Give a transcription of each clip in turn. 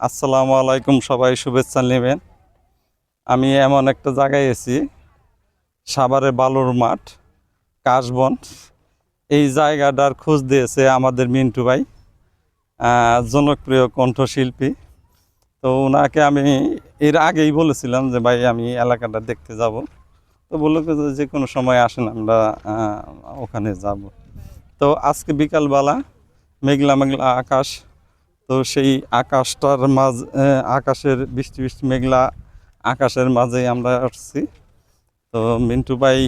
আসসালামু আলাইকুম, সবাই শুভেচ্ছা নেবেন। আমি এমন একটা জায়গায় এসেছি সাভারে বালুর মাঠ, কাশবন। এই জায়গাটার খোঁজ দিয়েছে আমাদের মিন্টু ভাই জনপ্রিয় কণ্ঠশিল্পী। তো ওনাকে আমি এর আগেই বলেছিলাম যে, ভাই, আমি এলাকাটা দেখতে যাব। তো বলল যে কোনো সময় আসেন, আমরা ওখানে যাব। তো আজকে বিকালবেলা মেঘলা মেঘলা আকাশ তো সেই আকাশটার মাঝ আকাশের বৃষ্টি বৃষ্টি মেঘলা আকাশের মাঝেই আমরা আসছি। তো মিন্টু ভাই,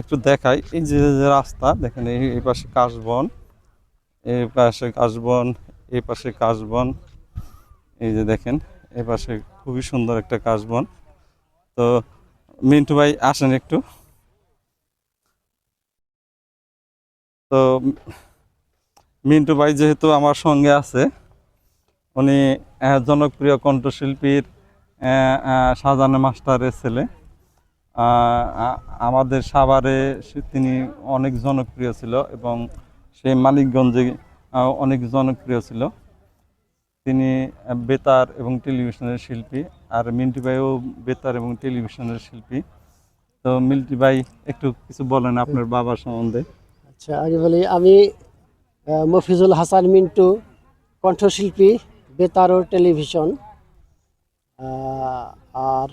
একটু দেখাই। এই যে রাস্তা, দেখেন এই পাশে কাশবন, এই পাশে কাশবন, এই পাশে কাশবন, এই যে দেখেন, এই পাশে খুবই সুন্দর একটা কাশবন। তো মিন্টু ভাই, আসেন একটু। তো মিন্টু ভাই যেহেতু আমার সঙ্গে আছে, উনি জনপ্রিয় কণ্ঠশিল্পীর শাহজাহান মাস্টারের ছেলে। আমাদের সাভারে তিনি অনেক জনপ্রিয় ছিল এবং সেই মানিকগঞ্জে অনেক জনপ্রিয় ছিল। তিনি বেতার এবং টেলিভিশনের শিল্পী আর মিন্টু ভাইও বেতার এবং টেলিভিশনের শিল্পী। তো মিল্টি ভাই, একটু কিছু বলেন আপনার বাবার সম্বন্ধে। আচ্ছা আগে বলি, আমি মফিজুল হাসান মিন্টু কণ্ঠশিল্পী বেতার ও টেলিভিশন আর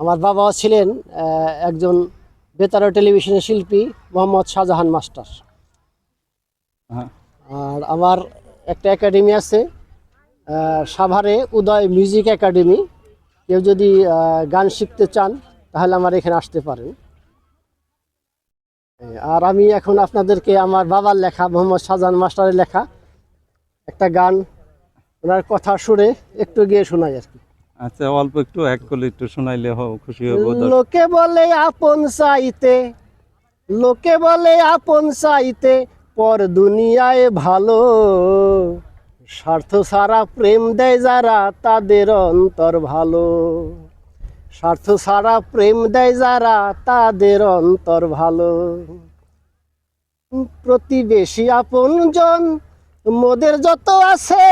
আমার বাবাও ছিলেন একজন বেতার ও টেলিভিশনের শিল্পী মোহাম্মদ শাহজাহান মাস্টার। হ্যাঁ। আর আমার একটা একাডেমি আছে সাভারে উদয় মিউজিক একাডেমি। কেউ যদি গান শিখতে চান তাহলে আমার এখানে আসতে পারেন। আর আমি এখন আপনাদেরকে আমার বাবার লেখা মোহাম্মদ শাহজাহান মাস্টারের লেখা একটা গান ওনার কথা সুরে একটু গিয়ে শোনাই আর কি। আচ্ছা অল্প একটু এক করলে একটু শোনাইলে হো খুশি হব। লোকে বলে আপন চাইতে লোকে বলে আপন চাইতে পর দুনিয়ায় ভালো। স্বার্থ সারা প্রেম দেয় যারা তাদের অন্তর ভালো। স্বার্থ ছাড়া প্রেম দেয় যারা, তাদের অন্তর ভালো। প্রতিবেশী আপনজন, মোদের যত আছে,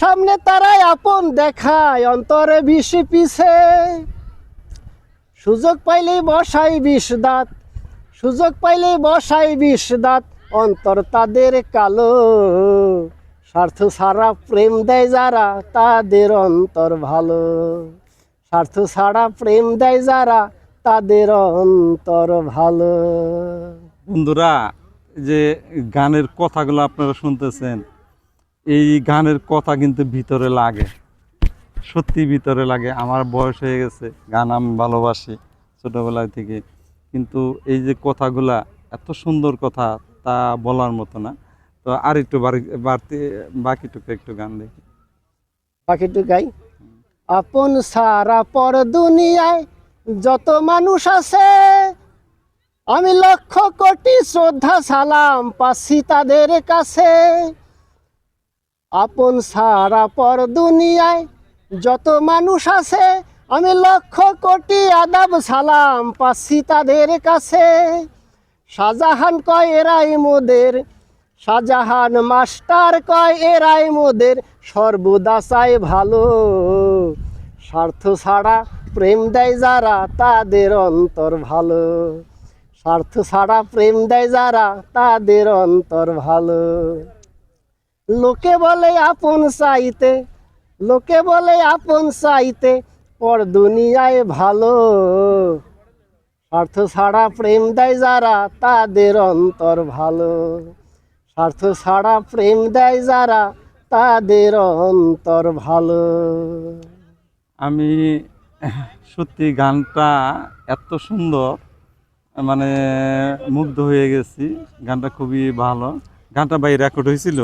সামনে তারাই আপন দেখায়, অন্তরে বিষ পিছে। সুযোগ পাইলেই বসাই বিষ দাঁত, সুযোগ পাইলেই বসাই বিষ দাঁত, অন্তর তাদের কালো। স্বার্থ সারা প্রেম দেয় যারা, তাদের অন্তর ভালো। স্বার্থ ছাড়া প্রেম দেয় যারা তাদের অন্তর ভালো। বন্ধুরা যে গানের কথাগুলো আপনারা শুনতেছেন এই গানের কথা কিন্তু ভিতরে লাগে। সত্যি ভিতরে লাগে। আমার বয়স হয়ে গেছে গান আমি ভালোবাসি ছোটবেলায় থেকে। কিন্তু এই যে কথাগুলা এত সুন্দর কথা তা বলার মতো না। তো আর একটু বাড়ি- বাড়তি বাকিটুকু একটু গান দেখি। বাকিটুকু গাই। আপন সারা পর দুনিয়ায় যত মানুষ আছে, আমি লক্ষ কোটি শ্রদ্ধা, সালাম পাচ্ছি তাদের কাছে। আপন সারা পর দুনিয়ায় যত মানুষ আছে, আমি লক্ষ কোটি আদাব, সালাম পাচ্ছি তাদের কাছে। শাহজাহান কয়, এরাই মোদের শাহজাহান মাস্টার কয় এরাই মোদের সর্বদা চাই ভালো। স্বার্থ ছাড়া প্রেম দেয় যারা, তাদের অন্তর ভালো। স্বার্থ ছাড়া প্রেম দেয় যারা, তাদের অন্তর ভালো। লোকে বলে, আপন চাইতে। লোকে বলে, আপন চাইতে পর দুনিয়ায় ভালো। স্বার্থ ছাড়া প্রেম দেয় যারা, তাদের অন্তর ভালো। স্বার্থ ছাড়া প্রেম দেয় যারা তাদের অন্তর ভালো। আমি সত্যি গানটা এত সুন্দর মানে মুগ্ধ হয়ে গেছি গানটা খুবই ভালো। গানটা ভাই রেকর্ড হয়েছিল?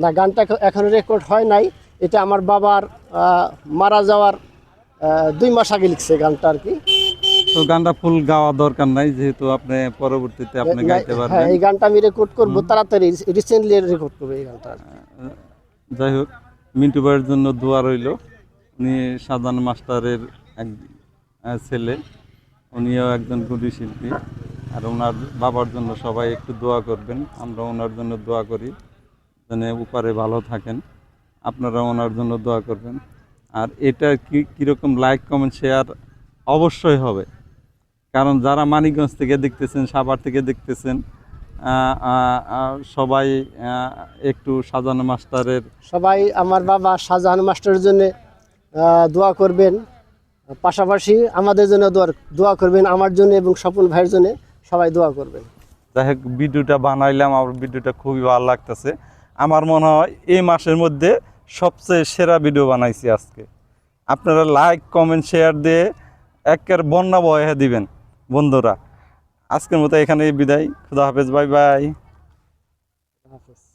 না গানটা এখ- এখনও রেকর্ড হয় নাই। এটা আমার বাবার মারা যাওয়ার দুই মাস আগে লিখছে গানটা আর কি। তো গানটা ফুল গাওয়া দরকার নাই যেহেতু আপনি পরবর্তীতে আপনি গাইতে হ্যাঁ পারবেন। এই গানটা আমি রেকর্ড করব তাড়াতাড়ি রিসেন্টলি রেকর্ড করব এই গানটা। যাই হোক মিন্টু ভাইয়ের জন্য দোয়া রইল। উনি সাজান মাস্টারের এক ছেলে। উনিও একজন গুডি শিল্পী। আর ওনার বাবার জন্য সবাই একটু দোয়া করবেন। আমরা ওনার জন্য দোয়া করি যেন উপারে ভালো থাকেন। আপনারা ওনার জন্য দোয়া করবেন। আর এটা কি কীরকম লাইক কমেন্ট শেয়ার অবশ্যই হবে। কারণ যারা মানিকগঞ্জ থেকে দেখতেছেন সাভার থেকে দেখতেছেন সবাই একটু সাজানো মাস্টারের সবাই আমার বাবা শাহজাহান মাস্টারের জন্য দোয়া করবেন। পাশাপাশি আমাদের জন্য দোয়া দোয়া করবেন আমার জন্য এবং স্বপন ভাইয়ের জন্য সবাই দোয়া করবেন। যাই হোক ভিডিওটা বানাইলাম আমার ভিডিওটা খুবই ভালো লাগতেছে। আমার মনে হয় এই মাসের মধ্যে সবচেয়ে সেরা ভিডিও বানাইছি আজকে। আপনারা লাইক কমেন্ট শেয়ার দিয়ে একের বন্যা বয়ে দিবেন। বন্ধুরা আজকের মতো এখানেই বিদায়। খুদা হাফেজ বাই বাই। হাফেজ।